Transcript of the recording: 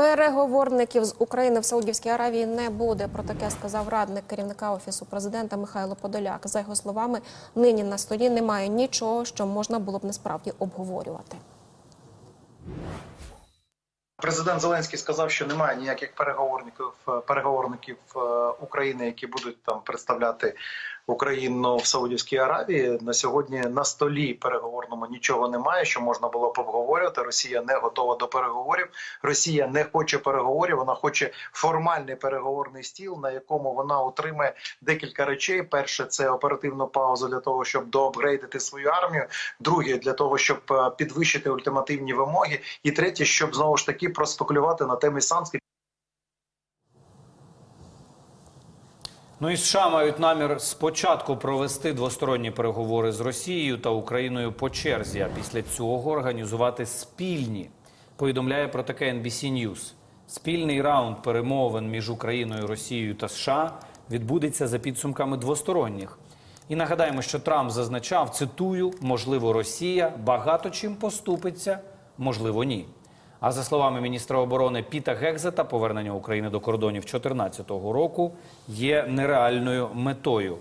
Переговорників з України в Саудівській Аравії не буде. Про таке сказав радник керівника офісу президента Михайло Подоляк. За його словами, нині на столі немає нічого, що можна було б насправді обговорювати. Президент Зеленський сказав, що немає ніяких переговорників переговорників е, України, які будуть там представляти Україну в Саудівській Аравії. На сьогодні на столі переговорному нічого немає, що можна було б обговорювати. Росія не готова до переговорів. Росія не хоче переговорів. Вона хоче формальний переговорний стіл, на якому вона отримає декілька речей. Перше це оперативну паузу для того, щоб доапгрейдити свою армію. Друге для того, щоб е, підвищити ультимативні вимоги. І третє, щоб знову ж таки проспекулювати на темі санкцій. Ну і США мають намір спочатку провести двосторонні переговори з Росією та Україною по черзі, а після цього організувати спільні. Повідомляє про таке NBC News. Спільний раунд перемовин між Україною, Росією та США відбудеться за підсумками двосторонніх. І нагадаємо, що Трамп зазначав, цитую, можливо, Росія багато чим поступиться, можливо, ні. А за словами міністра оборони Піта Гекзета, повернення України до кордонів 2014 року є нереальною метою.